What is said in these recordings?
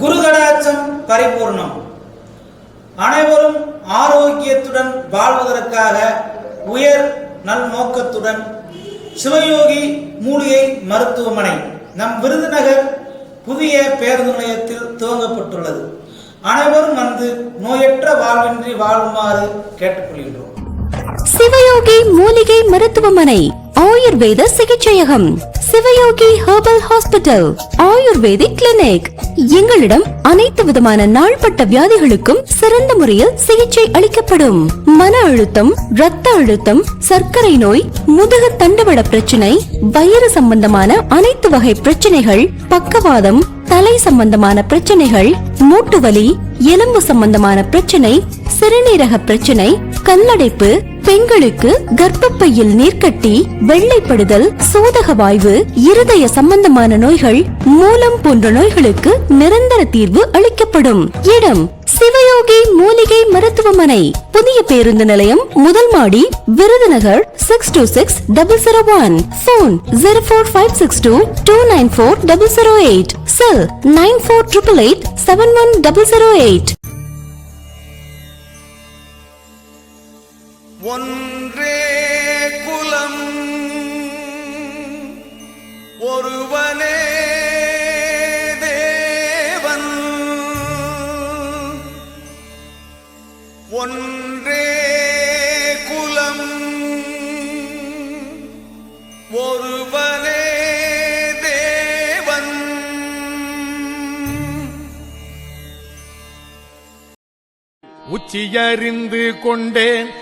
குருகடாச்சம் பரிபூர்ணம். அனைவரும் ஆரோக்கியத்துடன் வாழ்வதற்காக உயர் நல்நோக்கத்துடன் சிவயோகி மூலிகை மருத்துவமனை நம் விருதுநகர் புதிய பேருந்து நிலையத்தில் துவங்கப்பட்டுள்ளது. அனைவரும் வந்து நோயற்ற வாழ்வின்றி வாழுமாறு கேட்டுக்கொள்கின்றோம். சிவயோகி மூலிகை மருத்துவமனை ஆயுர்வேத சிகிச்சையகம். Sivayogi herbal hospital ayurvedic clinic. எங்களிடம் அனைத்து விதமான நாள்பட்ட வியாதிகளுக்கும் சிறந்த முறையில் சிகிச்சை அளிக்கப்படும். மன அழுத்தம் இரத்த அழுத்தம் சர்க்கரை நோய் முதுகு தண்டுவட பிரச்சனை வயிறு சம்பந்தமான அனைத்து வகை பிரச்சனைகள் பக்கவாதம் தலை சம்பந்தமான பிரச்சனைகள் மூட்டு வலி எலும்பு சம்பந்தமான பிரச்சனை சிறுநீரக பிரச்சனை கல்லடைப்பு பெண்களுக்கு கர்ப்பப்பையில் நீர்க்கட்டி வெள்ளைப்படுதல் சோதக வாய்வு இருதய சம்பந்தமான நோய்கள் மூலம் போன்ற நோய்களுக்கு நிரந்தர தீர்வு அளிக்கப்படும். இடம் சிவயோகி மூலிகை மருத்துவமனை. புதிய பேருந்து நிலையம் முதல் மாடி Virudhunagar six two six double zero one phone zero four five six two two nine four double zero eight cell nine four triple eight seven one double zero eight ஒன்றே குலம் ஒருவனே தேவன். ஒன்றே குலம் ஒருவனே தேவன். உச்சியறிந்து கொண்டேன்.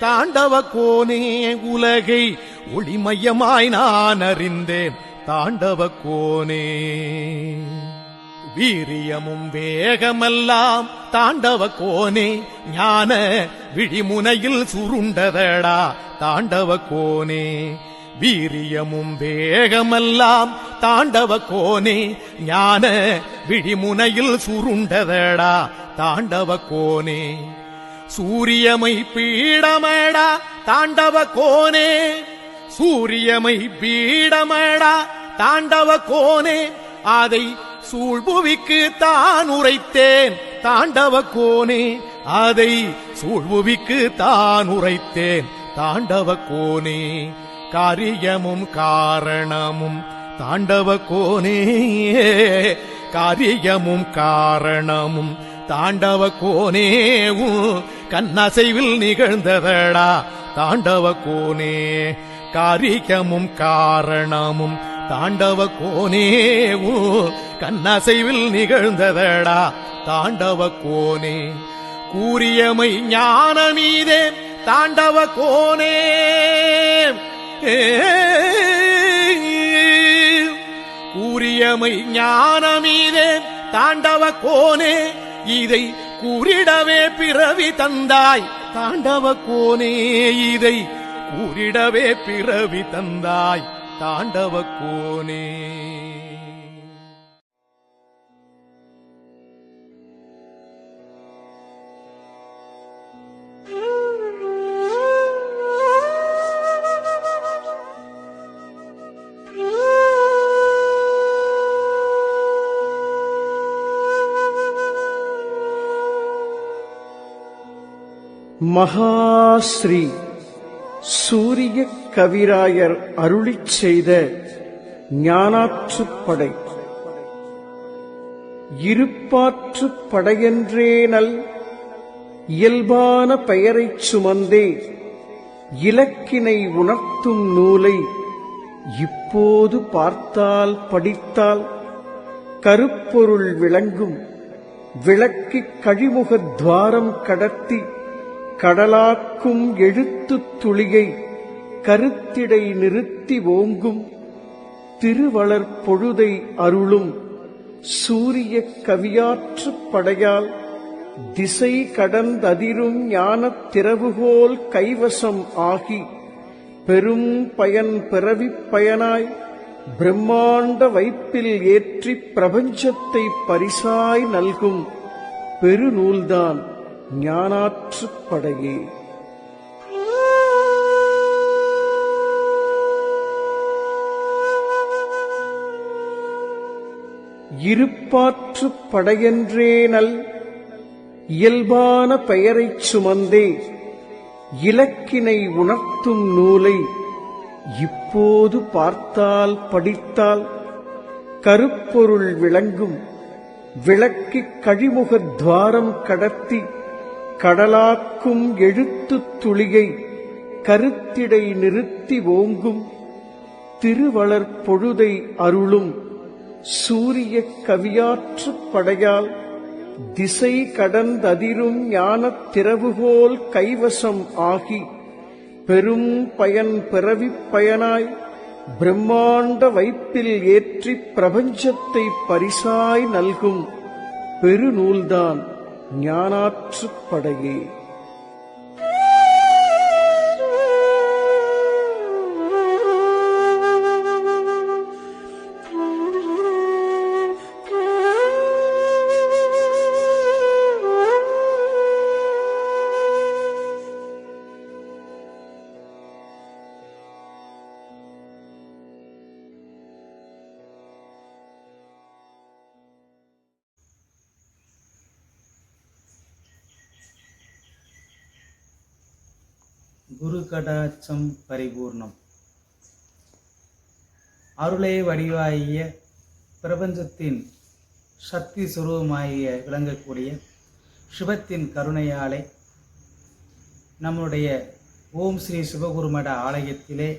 தாண்டவ கோனே உலகை ஒளிமயமாய் நான் அறிந்தேன். தாண்டவ கோனே. வீரியமும் வேகமெல்லாம் தாண்டவ கோனே. ஞான விழிமுனையில் சுருண்டதடா தாண்டவ கோனே. வீரியமும் வேகமெல்லாம் தாண்டவ கோனே. ஞான விழிமுனையில் சுருண்டதடா தாண்டவ கோனே. சூரியமை பீடமடா தாண்டவ கோனே. சூரியமை பீடமடா தாண்டவ கோனே. அதை சூழ்புவிக்கு தான் உரைத்தேன் தாண்டவ கோனே. அதை சூழ்புவிக்கு தான் உரைத்தேன் தாண்டவ கோனே. காரியமும் காரணமும் தாண்டவ கோனே. காரியமும் காரணமும் தாண்டவ கோனேவு கண்ணசைவில் நிகழ்ந்ததடா. தாண்டவ கோனே காரிகமும் காரணமும் தாண்டவ கோனேவு கண்ணசைவில் நிகழ்ந்ததடா. தாண்டவ கோனே கூறியமை ஞானமீதே தாண்டவ கோனே கூறியமை ஞானமீதே தாண்டவ கோனே இதை கூறிடவே பிறவி தந்தாய். தாண்டவ கோனே இதை கூறிடவே பிறவி தந்தாய். தாண்டவ கோனே. மகாஸ்ரீ சூரிய கவிராயர் அருளிச் செய்த ஞானாற்றுப்படை இருப்பாற்றுப்படையென்றேனல் இயல்பான பெயரைச் சுமந்தே இலக்கினை உணர்த்தும் நூலை இப்போது பார்த்தால் படித்தால் கருப்பொருள் விளங்கும். விளக்கிக் கழிமுகத் துவாரம் கடத்தி கடலாக்கும் எழுத்துத் துளியை கருத்திடை நிறுத்தி ஓங்கும் திருவளர் பொழுதை அருளும் சூரிய கவியாற்றுப் படையால் திசை கடந்ததிரும் ஞானத் திறவுகோல் கைவசம் ஆகி பெரும் பயன் பிறவிப் பயனாய் பிரம்மாண்ட வைப்பில் ஏற்றிப் பிரபஞ்சத்தை பரிசாய் நல்கும் பெருநூல்தான். ஞானாற்றுப் படையே. இருப்பாற்றுப் படையென்றேனல் இயல்பான பெயரைச் சுமந்தே இலக்கினை உணர்த்தும் நூலை இப்போது பார்த்தால் படித்தால் கருப்பொருள் விளங்கும் விளக்கிக் கழிமுகத் துவாரம் கடத்தி கடலாக்கும் எழுத்துத் துளியை கருத்திடை நிறுத்தி ஓங்கும் திருவளர் பொழுதை அருளும் சூரிய கவியாற்றுப் படையால் திசை கடந்ததிரும் ஞானத் திறவுகோல் கைவசம் ஆகி பெரும் பயன் பிறவிப் பயனாய் பிரம்மாண்ட வைப்பில் ஏற்றிப் பிரபஞ்சத்தை பரிசாய் நல்கும் பெருநூல்தான். ஞானாற்றுப்படையே குரு கடாட்சம் பரிபூர்ணம். அருளே வடிவாகிய பிரபஞ்சத்தின் சக்தி சுரூபமாகிய விளங்கக்கூடிய சிவத்தின் கருணையாலை நம்முடைய ஓம் ஸ்ரீ சிவகுருமட ஆலயத்திலே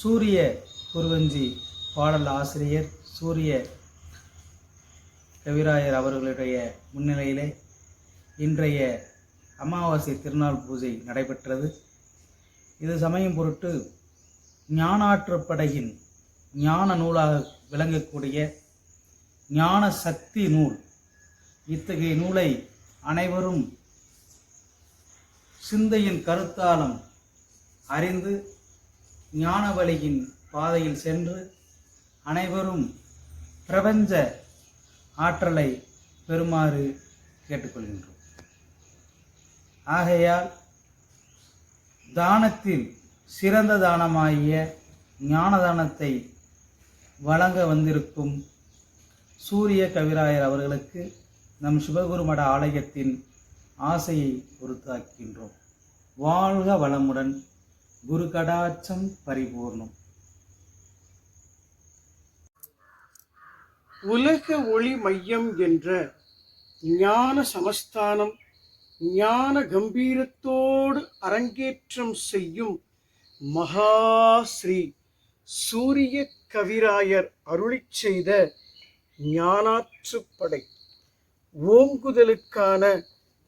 சூரிய குருவஞ்சி பாடல் ஆசிரியர் சூரிய கவிராயர் அவர்களுடைய முன்னிலையிலே இன்றைய அமாவாசை திருநாள் பூஜை நடைபெற்றது. இது சமயம் பொருட்டு ஞானாற்றுப்படையின் ஞான நூலாக விளங்கக்கூடிய ஞான சக்தி நூல். இத்தகைய நூலை அனைவரும் சிந்தையின் கருத்தாலும் அறிந்து ஞான வழியின் பாதையில் சென்று அனைவரும் பிரபஞ்ச ஆற்றலை பெறுமாறு கேட்டுக்கொள்கின்றோம். ஆகையால் தானத்தில் சிறந்த தானமாகிய ஞானதானத்தை வழங்க வந்திருக்கும் சூரிய கவிராயர் அவர்களுக்கு நம் சிவகுருமட ஆலயத்தின் ஆசையை பொறுத்தாக்கின்றோம். வாழ்க வளமுடன் குரு கடாட்சம் பரிபூர்ணம். உலக ஒளி மையம் என்ற ஞான சமஸ்தானம் ஞான கம்பீரத்தோடு அரங்கேற்றம் செய்யும் மகாஸ்ரீ சூரிய கவிராயர் அருளிச் செய்த ஞானாற்றுப்படை. ஓங்குதலுக்கான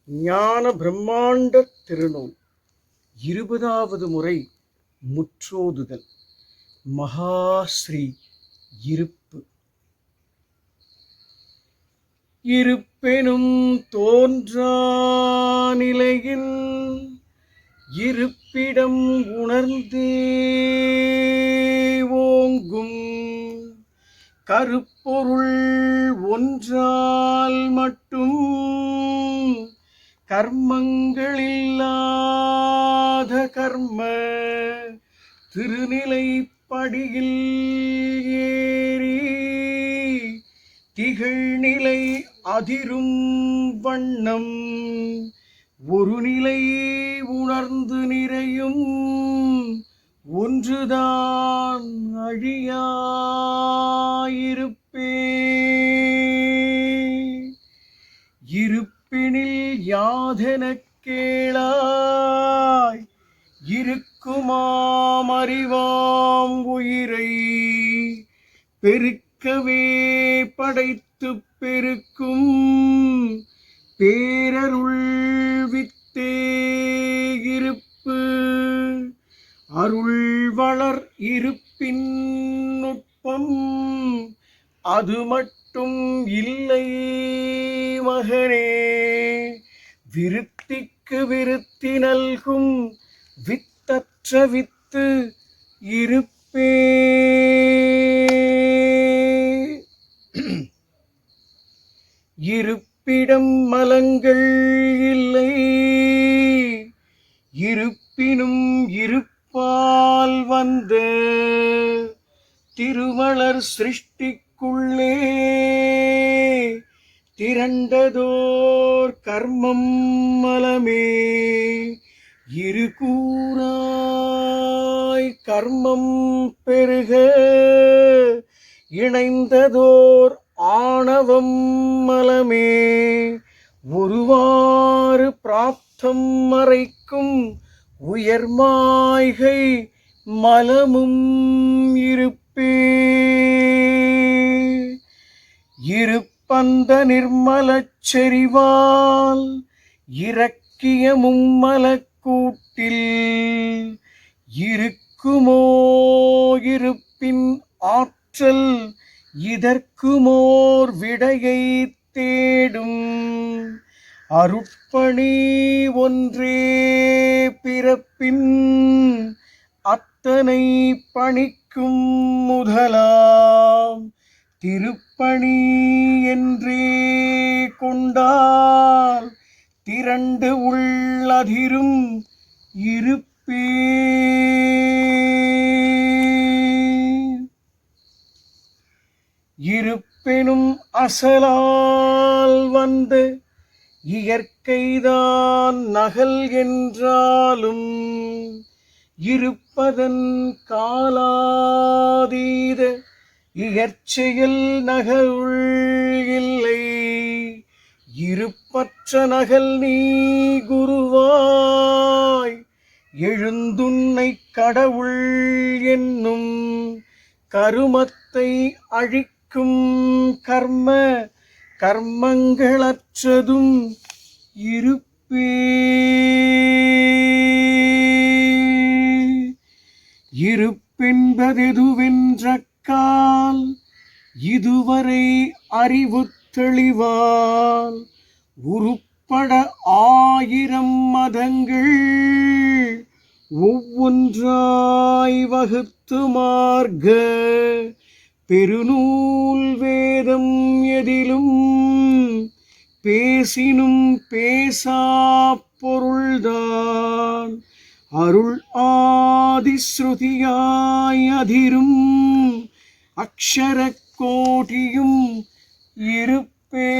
ஞான பிரம்மாண்ட திருநூல். இருபதாவது முறை முற்றோதுதல். மகாஸ்ரீ இருப்பு இருப்பெனும் தோன்றா நிலையின் இருப்பிடம் உணர்ந்தே ஓங்கும். கருப்பொருள் ஒன்றால் மட்டும் கர்மங்களில்லாத கர்ம திருநிலைப்படியில் ஏறி திகழ்நிலை அதிரும் வண்ணம் ஒரு நிலை உணர்ந்து நிறையும். ஒன்றுதான் அழியாயிருப்பே. இருப்பினில் யாதெனக் கேளாய். இருக்குமாம் அறிவாம் உயிரை. பெருக்கவே படைத்து பெருக்கும் பேரருள் வித்தே அருள் வளர் இருப்பின் நுட்பம் அது மட்டும் இல்லை மகனே. விருத்திக்கு விருத்தி நல்கும் வித்தற்ற வித்து இருப்பே. இருப்பிடம் மலங்கள் இல்லை. இருப்பினும் இருப்பால் வந்த திருமலர் சிருஷ்டிக்குள்ளே திரண்டதோர் கர்மம் மலமே. இரு கூறாய் கர்மம் பெருக இணைந்ததோர் ஆணவம் மலமே. ஒருவாறு பிராப்தம் மறைக்கும் உயர்மாய்கை மலமும் இருப்பே. இருப்பந்த நிர்மலச் செறிவால் இறக்கிய மும்மலக்கூட்டில் இருக்குமோ இருப்பின் ஆற்றல் இதற்குமோர் விடையை தேடும். அருட்பணி ஒன்றே பிறப்பின் அத்தனை பணிக்கும் முதலாம். திருப்பணி என்றே கொண்டால் திரண்டு உள்ளதிரும் இருப்பே. இருப்பினும் அசலால் வந்த இயற்கைதான் நகல் என்றாலும் இருப்பதன் காலாதீத இயற்செயல் நகருள் இல்லை. இருப்பற்ற நகல் நீ குருவாய் எழுந்துன்னை கடவுள் என்னும் கருமத்தை அழிக்கும் கர்ம கர்மங்களற்றதும் இருப்பே. இருப்பென்பதெதுவென்ற கால் இதுவரை அறிவு தெளிவால் உருப்பட ஆயிரம் மதங்கள் ஒவ்வொன்றாய் வகுத்து மார்க பெருநூல் வேதம் எதிலும் பேசினும் பேசா பொருள்தான். அருள் ஆதிஸ்ருதியாய் அதிரும் அக்ஷர கோட்டியும் இருப்பே.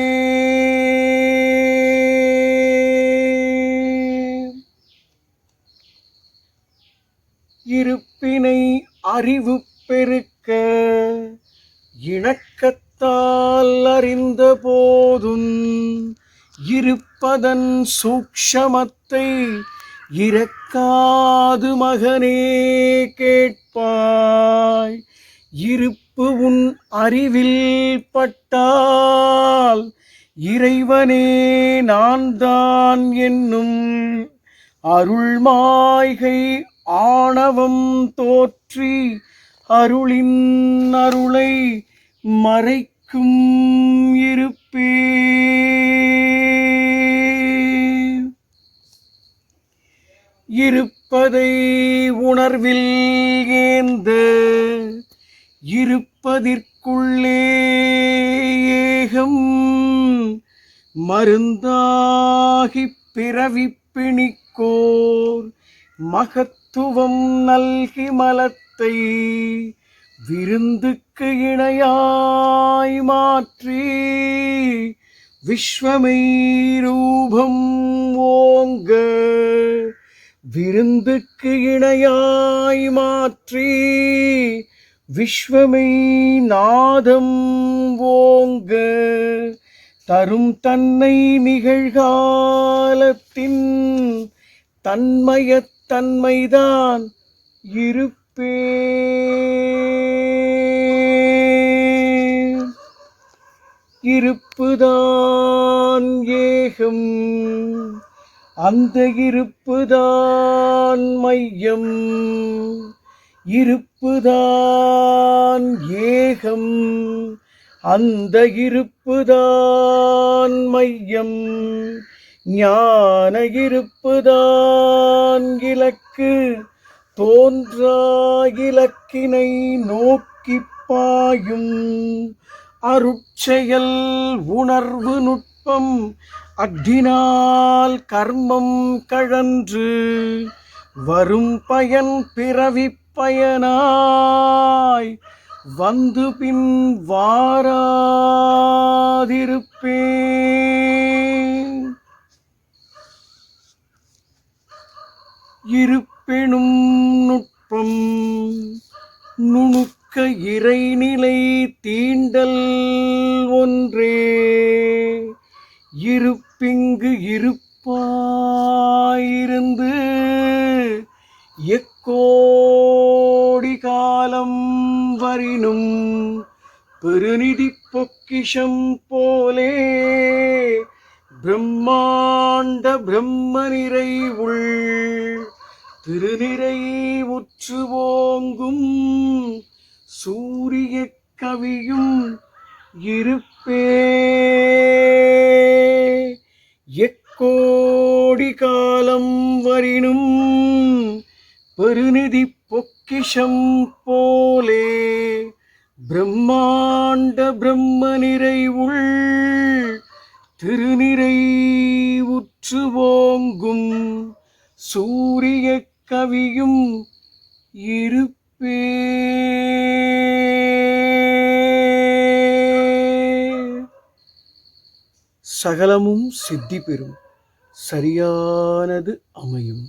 இருப்பினை அறிவு பெருக்க இணக்கத்தால் அறிந்த போதும் இருப்பதன் சூக்ஷமத்தை இறக்காது மகனே கேட்பாய். இருப்பு உன் அறிவில் பட்டால் இறைவனே நான் தான் என்னும் அருள்மாய்கை ஆணவம் தோற்றி அருளின் அருளை மறைக்கும் இருப்பே. இருப்பதை உணர்வில் ஏந்த இருப்பதற்குள்ளே ஏகம் மருந்தாகிப் பிறவிப் பிணிக்கோர். மகத்துவம் நல்கி மலத்தை விருந்துக்கு இணையாய் மாற்றி விஸ்வமை ரூபம் ஓங்க விருந்துக்கு இணையாய் மாற்றி விஸ்வமை நாதம் ஓங்க தரும் தன்னை நிகழ்காலத்தின் தன்மையத்தன்மைதான் இருப்பே இருப்புதான் ஏகம். அந்த இருப்புதான் மையம். இருப்புதான் ஏகம். அந்த இருப்புதான் மையம். ஞான இருப்புதான் இலக்கு தோன்றா இலக்கினை பாயும் அருட்செயல் உணர்வு நுட்பம் அக்னினால் கர்மம் கழன்று வரும் பயன் பிறவிப் பயனாய். வந்து பின் வாராதிருப்பேன். இருப்பெனும் நுட்பம் நுணுக்க இறைநிலை தீண்டல் ஒன்றே. இருப்பிங்கு இருப்பாயிருந்து எக்கோடி காலம் வரினும் பெருநிதி பொக்கிஷம் போலே. பிரம்மாண்ட பிரம்ம நிறைவுள் திருநிறை உற்று ஓங்கும் சூரிய கவியும் இருப்பே. எக்கோடி காலம் வரினும் பெருநிதி பொக்கிஷம் போலே. பிரம்மாண்ட பிரம்ம நிறைவுள் திருநிறை உற்று ஓங்கும் சூரிய கவியும் இருப்பே. சகலமும் சித்தி பெறும் சரியானது அமையும்.